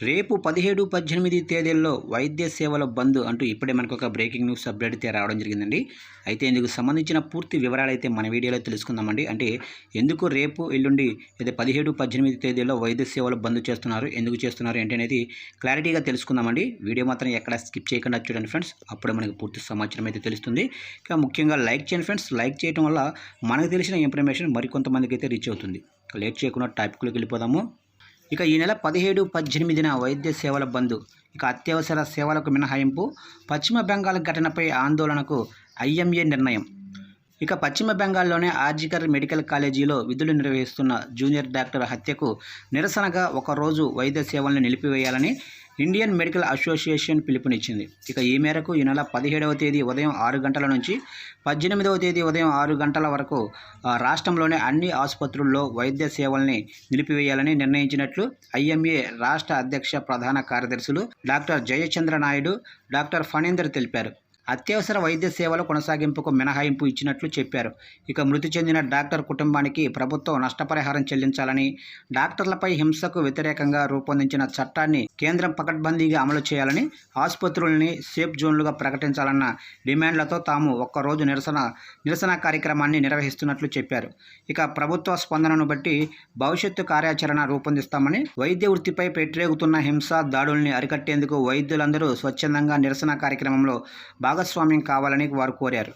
రేపు పదిహేడు పద్దెనిమిది తేదీల్లో వైద్య సేవల బంద్ అంటూ ఇప్పుడే మనకు ఒక బ్రేకింగ్ న్యూస్ అప్డేట్ అయితే రావడం జరిగిందండి. అయితే ఇందుకు సంబంధించిన పూర్తి వివరాలు అయితే మన వీడియోలో తెలుసుకుందామండి. అంటే ఎందుకు రేపు ఎల్లుండి అయితే పదిహేడు పద్దెనిమిది తేదీల్లో వైద్య సేవలు బంద్ చేస్తున్నారు ఎందుకు చేస్తున్నారు ఏంటి అనేది క్లారిటీగా తెలుసుకుందామండి. వీడియో మాత్రం ఎక్కడ స్కిప్ చేయకుండా చూడండి ఫ్రెండ్స్. అప్పుడే మనకి పూర్తి సమాచారం అయితే తెలుస్తుంది. ఇంకా ముఖ్యంగా లైక్ చేయండి ఫ్రెండ్స్. లైక్ చేయడం వల్ల మనకు తెలిసిన ఇన్ఫర్మేషన్ మరికొంతమందికి అయితే రీచ్ అవుతుంది. లేట్ చేయకుండా టాపిక్లోకి వెళ్ళిపోదాము. ఇక ఈ నెల పదిహేడు పద్దెనిమిదిన వైద్య సేవల బంద్. ఇక అత్యవసర సేవలకు మినహాయింపు పశ్చిమ బెంగాల్ ఘటనపై ఆందోళనకు ఐఎంఏ నిర్ణయం. ఇక పశ్చిమ బెంగాల్లోనే ఆర్జికర్ మెడికల్ కాలేజీలో విధులు నిర్వహిస్తున్న జూనియర్ డాక్టర్ హత్యకు నిరసనగా ఒకరోజు వైద్య సేవలను నిలిపివేయాలని ఇండియన్ మెడికల్ అసోసియేషన్ పిలుపునిచ్చింది. ఇక ఈ మేరకు ఈ నెల పదిహేడవ తేదీ ఉదయం ఆరు గంటల నుంచి పద్దెనిమిదవ తేదీ ఉదయం ఆరు గంటల వరకు రాష్ట్రంలోని అన్ని ఆసుపత్రుల్లో వైద్య సేవల్ని నిలిపివేయాలని నిర్ణయించినట్లు ఐఎంఏ రాష్ట్ర అధ్యక్ష ప్రధాన కార్యదర్శులు డాక్టర్ జయచంద్ర నాయుడు డాక్టర్ ఫణీందర్ తెలిపారు. అత్యవసర వైద్య సేవల కొనసాగింపుకు మినహాయింపు ఇచ్చినట్లు చెప్పారు. ఇక మృతి చెందిన డాక్టర్ కుటుంబానికి ప్రభుత్వం నష్టపరిహారం చెల్లించాలని డాక్టర్లపై హింసకు వ్యతిరేకంగా రూపొందించిన చట్టాన్ని కేంద్రం పకడ్బందీగా అమలు చేయాలని ఆసుపత్రుల్ని సేఫ్ జోన్లుగా ప్రకటించాలన్న డిమాండ్లతో తాము ఒక్కరోజు నిరసన నిరసన కార్యక్రమాన్ని నిర్వహిస్తున్నట్లు చెప్పారు. ఇక ప్రభుత్వ స్పందనను బట్టి భవిష్యత్తు కార్యాచరణ రూపొందిస్తామని వైద్య వృత్తిపై పెట్టిరేగుతున్న హింస దాడుల్ని అరికట్టేందుకు వైద్యులందరూ స్వచ్ఛందంగా నిరసన కార్యక్రమంలో భాగస్వామ్యం కావాలని వారు కోరారు.